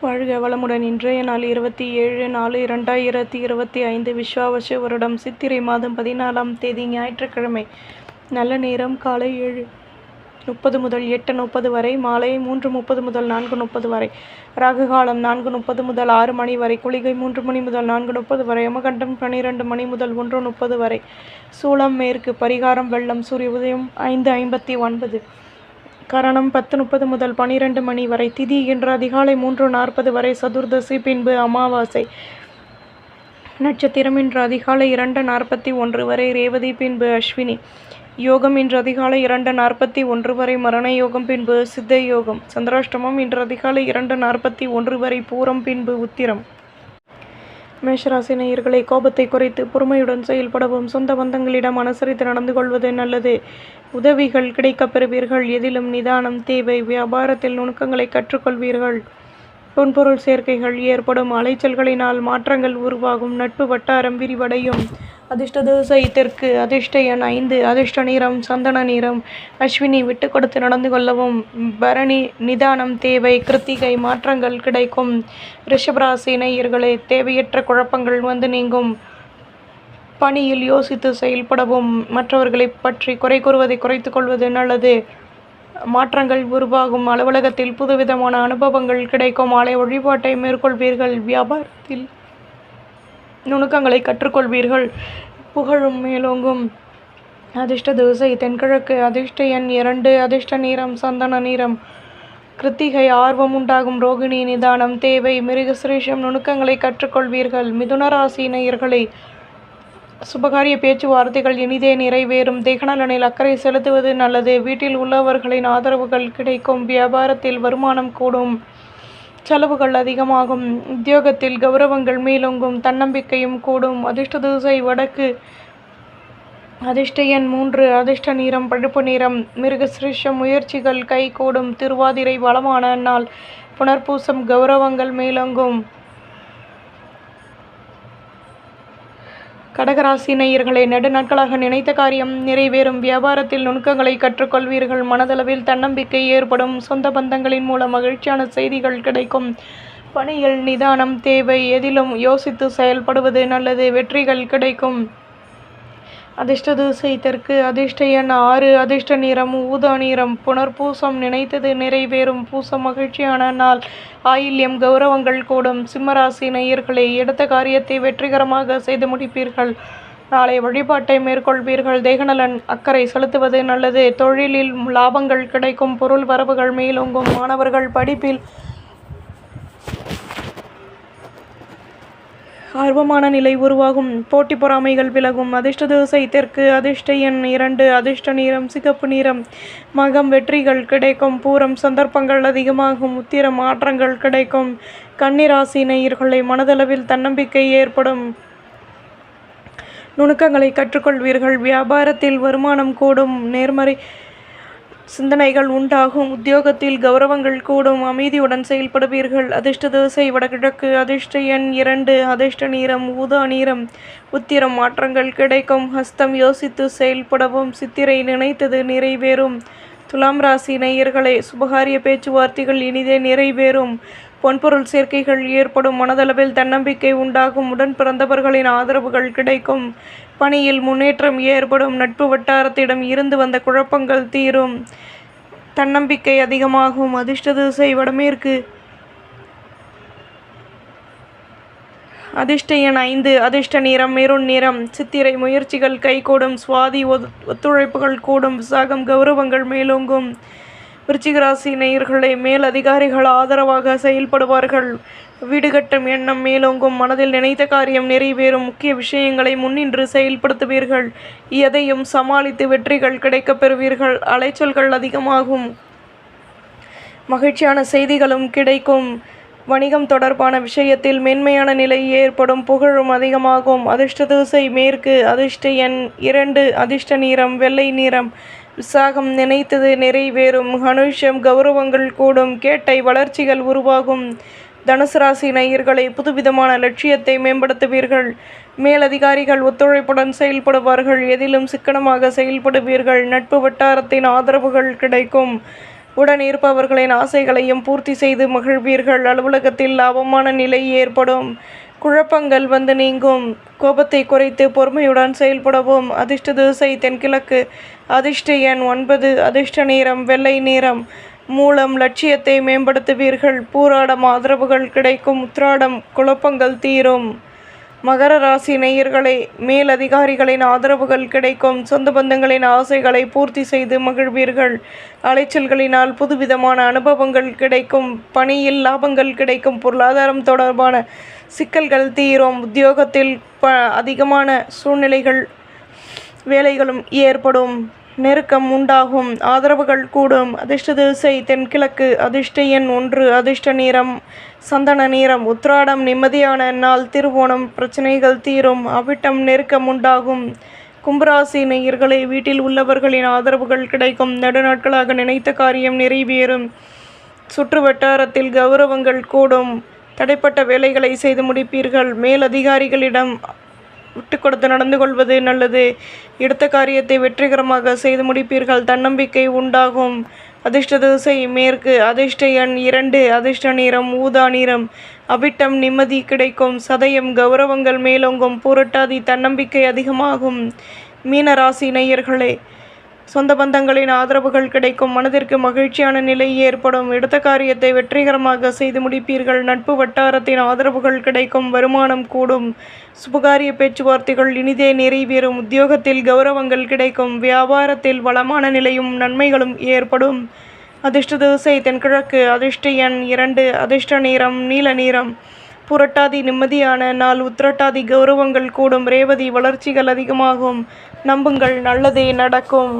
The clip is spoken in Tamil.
வாழ்க வளமுடன். இன்றைய நாள் இருபத்தி ஏழு நாலு இரண்டாயிரத்தி இருபத்தி ஐந்து விஸ்வாவச வருடம். சித்திரை மாதம் பதினாலாம் தேதி ஞாயிற்றுக்கிழமை. நல்ல நேரம் காலை ஏழு முப்பது முதல் எட்டு முப்பது வரை மாலை மூன்று முப்பது முதல் நான்கு முப்பது வரை ராகு காலம் நான்கு முப்பது முதல் ஆறு மணி வரை குளிகை மூன்று மணி முதல் நான்கு முப்பது வரை யமகண்டம் பன்னிரெண்டு மணி முதல் ஒன்று முப்பது வரை சூளம் மேற்கு பரிகாரம் வெள்ளம் சூரிய உதயம் ஐந்து ஐம்பத்தி ஒன்பது. கரணம் பத்து முப்பது முதல் பனிரெண்டு மணி வரை திதி இன்று அதிகாலை மூன்று நாற்பது வரை சதுர்தசி பின்பு அமாவாசை. நட்சத்திரம் இன்று அதிகாலை இரண்டு நாற்பத்தி ஒன்று வரை ரேவதி பின்பு அஸ்வினி. யோகம் இன்று அதிகாலை இரண்டு நாற்பத்தி ஒன்று வரை மரண யோகம் பின்பு சித்த யோகம். சந்திராஷ்டமம் இன்று அதிகாலை இரண்டு நாற்பத்தி ஒன்று வரை பூரம் பின்பு உத்திரம். மேஷராசி நேயர்களை கோபத்தை குறைத்து பொறுமையுடன் செயல்படவும் சொந்த பந்தங்களிடம் அனுசரித்து நடந்து கொள்வது நல்லது. உதவிகள் கிடைக்கப் பெறுவீர்கள். எதிலும் நிதானம் தேவை வியாபாரத்தில் நுணுக்கங்களை கற்றுக்கொள்வீர்கள். பொன்பொருள் சேர்க்கைகள் ஏற்படும். அலைச்சல்களினால் மாற்றங்கள் உருவாகும். நட்பு வட்டாரம் விரிவடையும். அதிர்ஷ்ட தோசை தெற்கு அதிர்ஷ்ட எண் ஐந்து அதிர்ஷ்ட நிறம் சந்தன நிறம். அஸ்வினி விட்டு கொடுத்து நடந்து கொள்ளவும் பரணி நிதானம் தேவை கிருத்திகை மாற்றங்கள் கிடைக்கும். ரிஷபராசி நேயர்களே தேவையற்ற குழப்பங்கள் வந்து நீங்கும். பணியில் யோசித்து செயல்படவும் மற்றவர்களை பற்றி குறை கூறுவதை குறைத்து கொள்வது நல்லது. மாற்றங்கள் உருவாகும். அலுவலகத்தில் புதுவிதமான அனுபவங்கள் கிடைக்கும். ஆலை வழிபாட்டை மேற்கொள்வீர்கள். வியாபாரத்தில் நுணுக்கங்களை கற்றுக்கொள்வீர்கள். புகழும் மேலோங்கும். அதிர்ஷ்ட தோசை தென்கிழக்கு. அதிர்ஷ்ட எண் இரண்டு. அதிர்ஷ்ட நிறம் சந்தன நிறம். கிருத்திகை ஆர்வம் உண்டாகும். ரோகிணி நிதானம் தேவை. மிருகசிரேஷம் நுணுக்கங்களை கற்றுக்கொள்வீர்கள். மிதுன ராசி சுபகாரிய பேச்சுவார்த்தைகள் இனிதே நிறைவேறும். தேகநலனில் அக்கறை செலுத்துவது நல்லது. வீட்டில் உள்ளவர்களின் ஆதரவுகள் கிடைக்கும். வியாபாரத்தில் வருமானம் கூடும். செலவுகள் அதிகமாகும். உத்தியோகத்தில் கௌரவங்கள் மேலோங்கும் தன்னம்பிக்கையும் கூடும். அதிர்ஷ்ட தூசை வடக்கு. அதிர்ஷ்ட எண் மூன்று அதிர்ஷ்ட நிறம் பழுப்பு நிறம். மிருகசிருஷம் முயற்சிகள் கைகூடும் திருவாதிரை வளமான நாள். புனர்பூசம் கௌரவங்கள் மேலோங்கும். கடகராசி நேயர்களை நெடுநாட்களாக நினைத்த காரியம் நிறைவேறும். வியாபாரத்தில் நுணுக்கங்களை கற்றுக்கொள்வீர்கள். மனதளவில் தன்னம்பிக்கை ஏற்படும். சொந்த பந்தங்களின் மூலம் மகிழ்ச்சியான செய்திகள் கிடைக்கும். பணியில் நிதானம் தேவை எதிலும் யோசித்து செயல்படுவது நல்லது. வெற்றிகள் கிடைக்கும். அதிர்ஷ்ட தூசை தெற்கு அதிர்ஷ்ட எண் ஆறு அதிர்ஷ்ட நிறம் ஊதா நிறம் புனர்பூசம் நினைத்தது நிறைவேறும் பூசம் மகிழ்ச்சியான நாள். ஆயில்யம் கௌரவங்கள் கூடும் சிம்மராசி நேயர்களை எடுத்த காரியத்தை வெற்றிகரமாக செய்து முடிப்பீர்கள். நாளை வழிபாட்டை மேற்கொள்வீர்கள். தேகநலன் அக்கறை செலுத்துவது நல்லது. தொழிலில் லாபங்கள் கிடைக்கும் பொருள் வரவுகள் மேலோங்கும். மாணவர்கள் படிப்பில் ஆர்வமான நிலை உருவாகும். போட்டி பொறாமைகள் விலகும். அதிர்ஷ்ட தோசை தெற்கு அதிர்ஷ்ட எண் இரண்டு அதிர்ஷ்ட நிறம் சிகப்பு நிறம். மகம் வெற்றிகள் கிடைக்கும். பூரம் சந்தர்ப்பங்கள் அதிகமாகும். உத்திர மாற்றங்கள் கிடைக்கும். கன்னிராசி நேயர்களை மனதளவில் தன்னம்பிக்கை ஏற்படும். நுணுக்கங்களை கற்றுக்கொள்வீர்கள். வியாபாரத்தில் வருமானம் கூடும். நேர்மறை சிந்தனைகள் உண்டாகும். உத்தியோகத்தில் கௌரவங்கள் கூடும். அமைதியுடன் செயல்படுவீர்கள். அதிர்ஷ்ட தோசை வடகிழக்கு. அதிர்ஷ்ட எண் இரண்டு. அதிர்ஷ்ட நீரம் ஊதா நீரம் உத்திரம் மாற்றங்கள் கிடைக்கும். ஹஸ்தம் யோசித்து செயல்படவும். சித்திரை நினைத்தது நிறைவேறும். துலாம் ராசி நேயர்களே சுபகாரிய பேச்சுவார்த்தைகள் இனிதே நிறைவேறும். பொன்பொருள் சேர்க்கைகள் ஏற்படும். மனதளவில் தன்னம்பிக்கை உண்டாகும். உடன் பிறந்தவர்களின் ஆதரவுகள் கிடைக்கும். பணியில் முன்னேற்றம் ஏற்படும். நட்பு வட்டாரத்திடம் இருந்து வந்த குழப்பங்கள் தீரும். தன்னம்பிக்கை அதிகமாகும். அதிர்ஷ்ட திசை வடமேற்கு. அதிர்ஷ்ட எண் ஐந்து. அதிர்ஷ்ட நிறம் மெருண் நிறம். சித்திரை முயற்சிகள் கைகூடும். சுவாதி ஒத்துழைப்புகள் கூடும். விசாகம் கௌரவங்கள் மேலோங்கும். விருச்சிகராசி நேயர்களை மேல் அதிகாரிகள் ஆதரவாக செயல்படுவார்கள். வீடு கட்டும் எண்ணம் மேலோங்கும் மனதில் நினைத்த காரியம் நிறைவேறும். முக்கிய விஷயங்களை முன்னின்று செயல்படுத்துவீர்கள். எதையும் சமாளித்து வெற்றிகள் கிடைக்கப் பெறுவீர்கள். அலைச்சல்கள் அதிகமாகும். மகிழ்ச்சியான செய்திகளும் கிடைக்கும். வணிகம் தொடர்பான விஷயத்தில் மென்மையான நிலை ஏற்படும். புகழும் அதிகமாகும். அதிர்ஷ்ட தூசை மேற்கு அதிர்ஷ்ட எண் இரண்டு அதிர்ஷ்ட நிறம் வெள்ளை நிறம். விசாகம் நினைத்தது நிறைவேறும். மனுஷம் கௌரவங்கள் கூடும். கேட்டை வளர்ச்சிகள் உருவாகும். தனுசு ராசி நேயர்களை புதுவிதமான லட்சியத்தை மேம்படுத்துவீர்கள். மேலதிகாரிகள் ஒத்துழைப்புடன் செயல்படுவார்கள். எதிலும் சிக்கனமாக செயல்படுவீர்கள். நட்பு வட்டாரத்தின் ஆதரவுகள் கிடைக்கும். உடன் இருப்பவர்களின் ஆசைகளையும் பூர்த்தி செய்து மகிழ்வீர்கள். அலுவலகத்தில் லாபமான நிலை ஏற்படும். குழப்பங்கள் வந்து நீங்கும். கோபத்தை குறைத்து பொறுமையுடன் செயல்படவும். அதிர்ஷ்ட திசை தென்கிழக்கு. அதிர்ஷ்ட எண் ஒன்பது. அதிர்ஷ்ட நேரம் வெள்ளை நேரம் மூலம் லட்சியத்தை மேம்படுத்துவீர்கள். பூராடம் ஆதரவுகள் கிடைக்கும். உத்ராடம் குழப்பங்கள் தீரும். மகர ராசி நேயர்களே மேல் அதிகாரிகளின் ஆதரவுகள் கிடைக்கும். சொந்த பந்தங்களின் ஆசைகளை பூர்த்தி செய்து மகிழ்வீர்கள். அலைச்சல்களினால் புதுவிதமான அனுபவங்கள் கிடைக்கும். பணியில் லாபங்கள் கிடைக்கும். பொருளாதாரம் தொடர்பான சிக்கல்கள் தீரும். உத்தியோகத்தில் ப அதிகமான சூழ்நிலைகள் வேலைகளும் ஏற்படும். நெருக்கம் உண்டாகும். ஆதரவுகள் கூடும். அதிர்ஷ்ட திசை தென்கிழக்கு. அதிர்ஷ்ட எண் ஒன்று அதிர்ஷ்ட நேரம் சந்தன நேரம் உத்ராடம் நிம்மதியான நாள். திருவோணம் பிரச்சனைகள் தீரும். அவிட்டம் நெருக்கம் உண்டாகும். கும்பராசி நேயர்களே வீட்டில் உள்ளவர்களின் ஆதரவுகள் கிடைக்கும். நெடுநாட்களாக நினைத்த காரியம் நிறைவேறும். சுற்று வட்டாரத்தில் கௌரவங்கள் கூடும். தடைப்பட்ட வேலைகளை செய்து முடிப்பீர்கள். மேலதிகாரிகளிடம் விட்டு கொடுத்து நடந்து கொள்வது நல்லது. எடுத்த காரியத்தை வெற்றிகரமாக செய்து முடிப்பீர்கள். தன்னம்பிக்கை உண்டாகும். அதிர்ஷ்ட திசை மேற்கு. அதிர்ஷ்ட எண் இரண்டு. அதிர்ஷ்ட நிறம் ஊதா நிறம். அவிட்டம் நிம்மதி கிடைக்கும். சதயம் கௌரவங்கள் மேலோங்கும். பூரட்டாதி தன்னம்பிக்கை அதிகமாகும். மீன ராசி நேயர்களே சொந்த பந்தங்களின் ஆதரவுகள் கிடைக்கும். மனதிற்கு மகிழ்ச்சியான நிலை ஏற்படும். எடுத்த காரியத்தை வெற்றிகரமாக செய்து முடிப்பீர்கள். நட்பு வட்டாரத்தின் ஆதரவுகள் கிடைக்கும். வருமானம் கூடும். சுபகாரிய பேச்சுவார்த்தைகள் இனிதே நிறைவேறும். உத்தியோகத்தில் கௌரவங்கள் கிடைக்கும். வியாபாரத்தில் வளமான நிலையும் நன்மைகளும் ஏற்படும். அதிர்ஷ்ட திசை தென்கிழக்கு. அதிர்ஷ்ட எண் இரண்டு. அதிர்ஷ்ட நிறம் நீல நிறம். புரட்டாதி நிம்மதியான நாள். உத்திரட்டாதி கௌரவங்கள் கூடும். ரேவதி வளர்ச்சிகள் அதிகமாகும். நம்புங்கள். நல்லதே நடக்கும்.